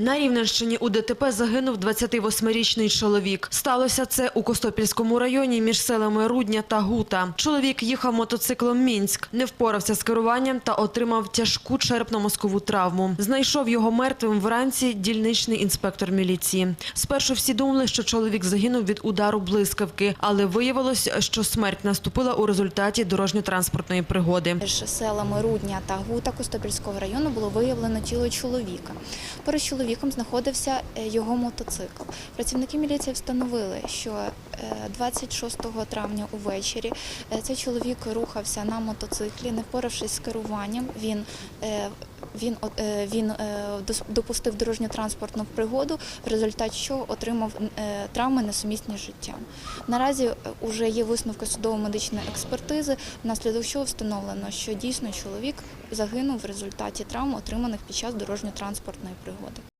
На Рівненщині у ДТП загинув 28-річний чоловік. Сталося це у Костопільському районі між селами Рудня та Гута. Чоловік їхав мотоциклом Мінськ, не впорався з керуванням та отримав тяжку черепно-мозкову травму. Знайшов його мертвим вранці дільничний інспектор міліції. Спершу всі думали, що чоловік загинув від удару блискавки, але виявилось, що смерть наступила у результаті дорожньо-транспортної пригоди. Між селами Рудня та Гута Костопільського району було виявлено тіло чоловіка. Поруч з чоловіком знаходився е, його мотоцикл. Працівники міліції встановили, що е, 26 травня увечері е, цей чоловік рухався на мотоциклі, не впоравшись з керуванням. Він е, він, е, він е, допустив дорожньо-транспортну пригоду, в результаті чого отримав е, травми несумісні з життям. Наразі вже є висновки судово-медичної експертизи, внаслідок чого встановлено, що дійсно чоловік загинув в результаті травм, отриманих під час дорожньо-транспортної пригоди.